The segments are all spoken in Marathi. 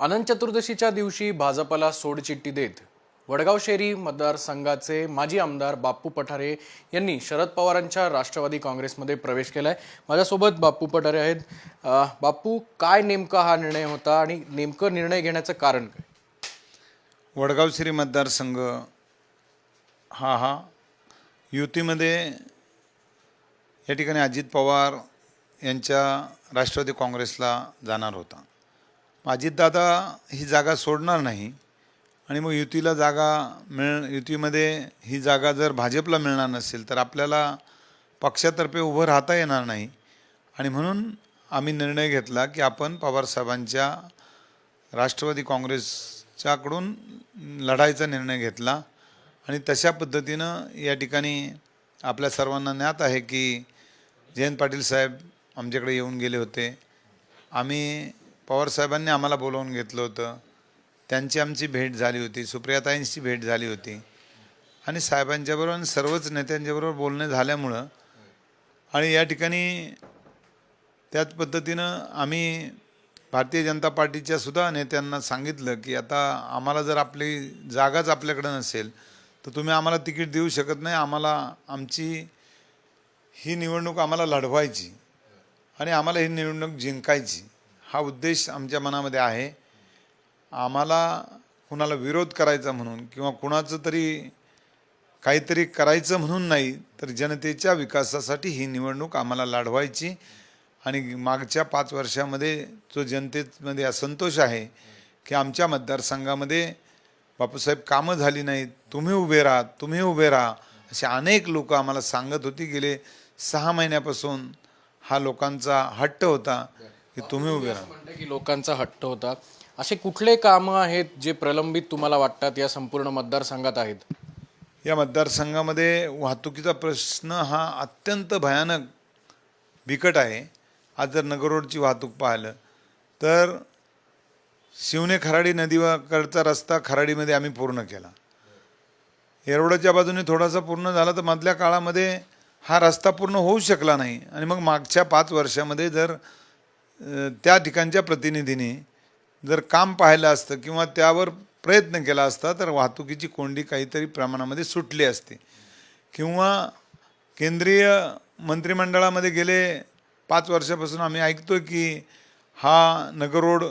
अनंत चतुर्दशीच्या दिवशी भाजपला सोडचिठ्ठी देत वडगाव शेरी मतदारसंघाचे माजी आमदार बाप्पू पठारे यांनी शरद पवारांच्या राष्ट्रवादी काँग्रेसमध्ये प्रवेश केला आहे माझ्यासोबत बाप्पू पठारे आहेत. बाप्पू काय नेमका हा निर्णय होता आणि नेमकं निर्णय घेण्याचं कारण काय? वडगाव शेरी मतदारसंघ हा हा. युतीमध्ये या ठिकाणी अजित पवार यांच्या राष्ट्रवादी काँग्रेसला जाणार होता. अजितदादा ही जागा सोडणार नाही आणि मग युतीला जागा मिळ युतीमध्ये ही जागा जर भाजपला मिळणार नसेल तर आपल्याला पक्षातर्फे उभं राहता येणार नाही. आणि म्हणून आम्ही निर्णय घेतला की आपण पवारसाहेबांच्या राष्ट्रवादी काँग्रेसच्याकडून लढायचा निर्णय घेतला. आणि तशा पद्धतीनं या ठिकाणी आपल्या सर्वांना ज्ञात आहे की जयंत पाटील साहेब आमच्याकडे येऊन गेले होते. आम्ही पवारसाहेबांनी आम्हाला बोलावून घेतलं होतं. त्यांची आमची भेट झाली होती सुप्रियाताईंची भेट झाली होती. आणि साहेबांच्याबरोबर आणि सर्वच नेत्यांच्याबरोबर बोलणे झाल्यामुळं आणि या ठिकाणी त्याच पद्धतीनं आम्ही भारतीय जनता पार्टीच्या सुद्धा नेत्यांना सांगितलं की आता आम्हाला जर आपली जागाच आपल्याकडे नसेल तर तुम्ही आम्हाला तिकीट देऊ शकत नाही. आम्हाला आमची ही निवडणूक आम्हाला लढवायची आणि आम्हाला ही निवडणूक जिंकायची. हा उद्देश आमच्या मनामध्ये आहे. आम्हाला कुणाला विरोध करायचा म्हणून किंवा कुणाचं तरी काहीतरी करायचं म्हणून नाही तर जनतेच्या विकासासाठी ही निवडणूक आम्हाला लढवायची. आणि मागच्या पाच वर्षामध्ये जो जनतेमध्ये असंतोष आहे की आमच्या मतदारसंघामध्ये बापूसाहेब कामं झाली नाहीत तुम्ही उभे राहा तुम्ही उभे राहा असे अनेक लोक आम्हाला सांगत होती. गेले सहा महिन्यापासून हा लोकांचा हट्ट होता. की तुम्ही उभे राहा. म्हणते की लोकांचा हट्ट होता. असे कुठले कामं आहेत जे प्रलंबित तुम्हाला वाटतात या संपूर्ण मतदारसंघात आहेत? या मतदारसंघामध्ये वाहतुकीचा प्रश्न हा अत्यंत भयानक बिकट आहे. आज जर नगर रोडची वाहतूक पाहिलं तर शिवने खराडी नदीकडचा रस्ता खराडीमध्ये आम्ही पूर्ण केला. येरवड्याच्या बाजूने थोडासा पूर्ण झाला तर मधल्या काळामध्ये हा रस्ता पूर्ण होऊ शकला नाही. आणि मग मागच्या पाच वर्षामध्ये जर त्या ठिकाणच्या प्रतिनिधीने जर काम पाहिलं असतं किंवा त्यावर प्रयत्न केला असता तर वाहतुकीची कोंडी काहीतरी प्रमाणामध्ये सुटली असते. किंवा केंद्रीय मंत्रिमंडळामध्ये गेले पाच वर्षापासून आम्ही ऐकतो की हा नगर रोड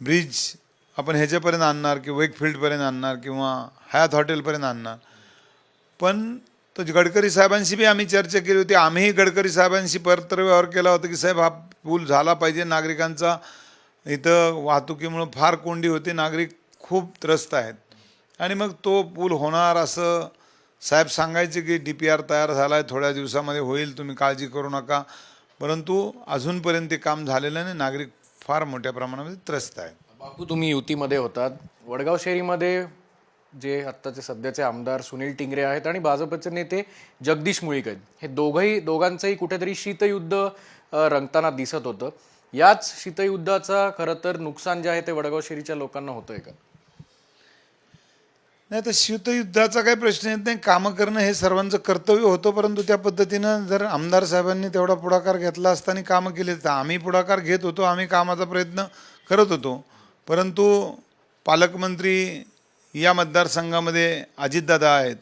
ब्रिज आपण ह्याच्यापर्यंत आणणार की वेकफिल्डपर्यंत आणणार किंवा हयात हॉटेलपर्यंत आणणार. पण तो गडकरी साहेबांशी बी आम्ही चर्चा केली होती. आम्हीही गडकरी साहेबांशी पत्रव्यवहार केला होता की साहेब हा पूल झाला पाहिजे. नागरिकांचा इथं वाहतुकीमुळं फार कोंडी होते. नागरिक खूप त्रस्त आहेत. आणि मग तो पूल होणार असं साहेब सांगायचे की डी पी आर तयार झाला आहे थोड्या दिवसामध्ये होईल. तुम्ही काळजी करू नका. परंतु अजूनपर्यंत ते काम झालेलं नाही. नागरिक फार मोठ्या प्रमाणामध्ये त्रस्त आहेत. बापू तुम्ही युतीमध्ये होतात. वडगाव शहरीमध्ये जे आत्ताचे सध्याचे आमदार सुनील टिंगरे आहेत आणि भाजपचे नेते जगदीश मुळीक आहेत. हे दोघंही दोघांचंही कुठेतरी शीतयुद्ध रंगताना दिसत होतं. याच शीतयुद्धाचा खरं तर नुकसान जे आहे ते वडगाव शेरीच्या लोकांना होतंय का? नाही तर शीतयुद्धाचा काही प्रश्न येत नाही. कामं करणं हे सर्वांचं कर्तव्य होतं परंतु त्या पद्धतीनं जर आमदार साहेबांनी तेवढा पुढाकार घेतला असताना कामं केली तर आम्ही पुढाकार घेत होतो आम्ही कामाचा प्रयत्न करत होतो. परंतु पालकमंत्री या मतदारसंघामध्ये अजितदादा आहेत.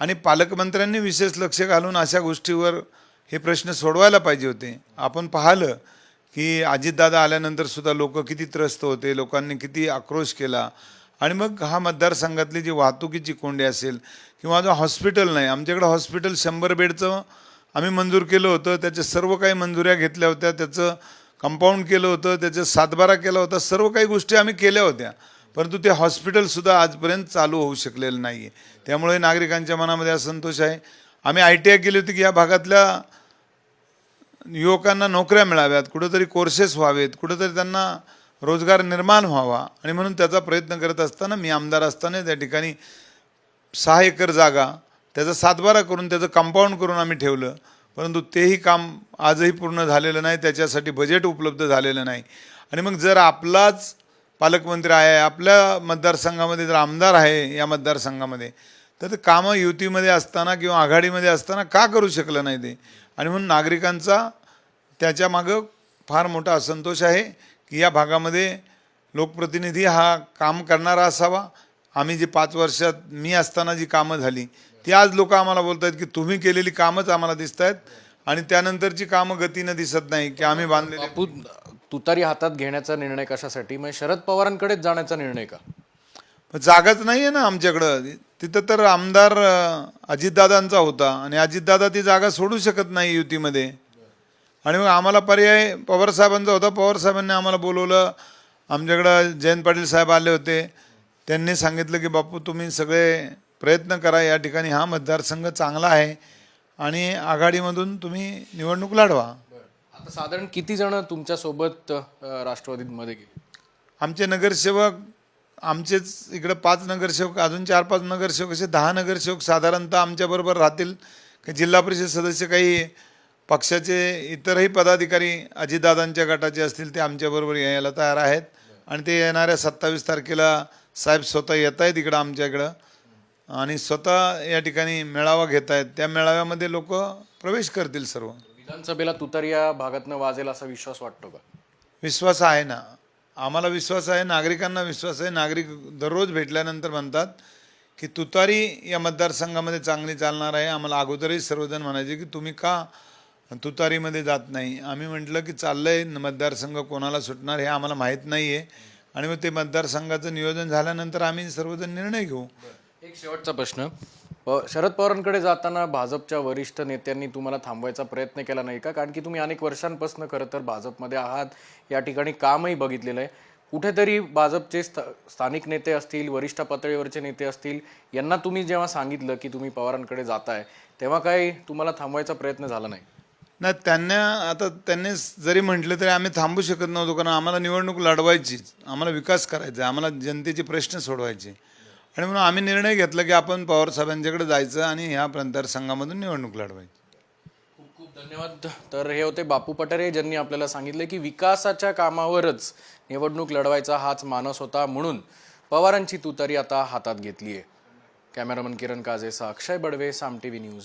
आणि पालकमंत्र्यांनी विशेष लक्ष घालून अशा गोष्टीवर हे प्रश्न सोडवायला पाहिजे होते. आपण पाहिलं की अजितदादा आल्यानंतर सुद्धा लोक किती त्रस्त होते लोकांनी किती आक्रोश केला. आणि मग हा मतदारसंघातली जी वाहतुकीची कोंडी असेल किंवा जो हॉस्पिटल नाही आमच्याकडं हॉस्पिटल शंभर बेडचं आम्ही मंजूर केलं होतं त्याच्या सर्व काही मंजुऱ्या घेतल्या होत्या त्याचं कंपाऊंड केलं होतं त्याचं सातबारा केला होता सर्व काही गोष्टी आम्ही केल्या होत्या. परंतु ते हॉस्पिटलसुद्धा आजपर्यंत चालू होऊ शकलेलं नाही आहे त्यामुळे नागरिकांच्या मनामध्ये असंतोष आहे. आम्ही आय टी आय केली होती की या भागातल्या युवकांना नोकऱ्या मिळाव्यात कुठंतरी कोर्सेस व्हावेत कुठंतरी त्यांना रोजगार निर्माण व्हावा. आणि म्हणून त्याचा प्रयत्न करत असताना मी आमदार असताना त्या ठिकाणी सहा एकर जागा त्याचा सातबारा करून त्याचं कंपाऊंड करून आम्ही ठेवलं. परंतु तेही काम आजही पूर्ण झालेलं नाही त्याच्यासाठी बजेट उपलब्ध झालेलं नाही. आणि मग जर आपलाच पालकमंत्री आहे आपल्या मतदारसंघामध्ये जर आमदार आहे या मतदारसंघामध्ये तर ते कामं युतीमध्ये असताना किंवा आघाडीमध्ये असताना का करू शकलं नाही ते? आणि म्हणून नागरिकांचा त्याच्यामागं फार मोठा असंतोष आहे की या भागामध्ये लोकप्रतिनिधी हा काम करणारा असावा. आम्ही जी पाच वर्षात मी असताना जी कामं झाली ती आज लोक आम्हाला बोलत आहेत की तुम्ही केलेली कामच आम्हाला दिसत आहेत आणि त्यानंतरची कामं गतीनं दिसत नाही की आम्ही बांधलेले तुतारी हातात घेण्याचा निर्णय कशासाठी? म्हणजे शरद पवारांकडेच जाण्याचा निर्णय का? पण जागाच नाही आहे ना आमच्याकडं. तिथं तर आमदार अजितदादांचा होता. आणि अजितदादा ती जागा सोडू शकत नाही युतीमध्ये. आणि मग आम्हाला पर्याय पवारसाहेबांचा होता. पवारसाहेबांनी आम्हाला बोलवलं. आमच्याकडं जयंत पाटील साहेब आले होते. त्यांनी सांगितलं की बापू तुम्ही सगळे प्रयत्न करा. या ठिकाणी हा मतदारसंघ चांगला आहे. आणि आघाडीमधून तुम्ही निवडणूक लढवा. आता साधारण किती जण तुमच्यासोबत राष्ट्रवादीमध्ये गेले? आमचे नगरसेवक आमचेच इकडं पाच नगरसेवक अजून चार पाच नगरसेवक असे दहा नगरसेवक साधारणतः आमच्याबरोबर राहतील. जिल्हा परिषद सदस्य काही पक्षाचे इतरही पदाधिकारी अजितदादांच्या गटाचे असतील ते आमच्याबरोबर यायला तयार आहेत. आणि ते येणाऱ्या सत्तावीस तारखेला साहेब स्वतः येत आहेत इकडं आमच्या इकडं. आणि स्वतः या ठिकाणी मेळावा घेत आहेत. त्या मेळाव्यामध्ये लोक प्रवेश करतील सर्व. विधानसभेला तुतारी या भागातनं वाजेल असा विश्वास वाटतो का? विश्वास आहे ना. आम्हाला विश्वास आहे नागरिकांना विश्वास आहे. नागरिक दररोज भेटल्यानंतर म्हणतात की तुतारी या मतदारसंघामध्ये चांगली चालणार आहे. आम्हाला अगोदरही सर्वजण म्हणायचे की तुम्ही का तुतारीमध्ये जात नाही? आम्ही म्हटलं की चाललं आहे मतदारसंघ कोणाला सुटणार हे आम्हाला माहीत नाही आहे आणि मग ते मतदारसंघाचं नियोजन झाल्यानंतर आम्ही सर्वजण निर्णय घेऊ. एक शेवटचा प्रश्न. शरद पवारांकडे जाताना भाजपच्या वरिष्ठ नेत्यांनी तुम्हाला थांबवायचा प्रयत्न केला नाही का? कारण की तुम्ही अनेक वर्षांपासून खरं तर भाजपमध्ये आहात. या ठिकाणी कामही बघितलेलं आहे. कुठेतरी भाजपचे स्थ स्थानिक नेते असतील वरिष्ठ पातळीवरचे नेते असतील यांना तुम्ही जेव्हा सांगितलं की तुम्ही पवारांकडे जाताय तेव्हा काही तुम्हाला थांबवायचा प्रयत्न झाला नाही? नाही त्यांना आता त्यांनी जरी म्हटलं तरी आम्ही थांबू शकत नव्हतो. कारण आम्हाला निवडणूक लढवायचीच. आम्हाला विकास करायचा आहे. आम्हाला जनतेचे प्रश्न सोडवायचे. आणि म्हणून आम्ही निर्णय घेतला की आपण पवार साहेबांच्याकडे जायचं आणि ह्या मतदारसंघामधून निवडणूक लढवायची. खूप खूप धन्यवाद. तर हे होते बापू पठारे ज्यांनी आपल्याला सांगितलं की विकासाच्या कामावरच निवडणूक लढवायचा हाच मानस होता म्हणून पवारांची तुतारी आता हातात घेतली आहे cameraman Kiran काजेसा Akshay Badve Saam T V news.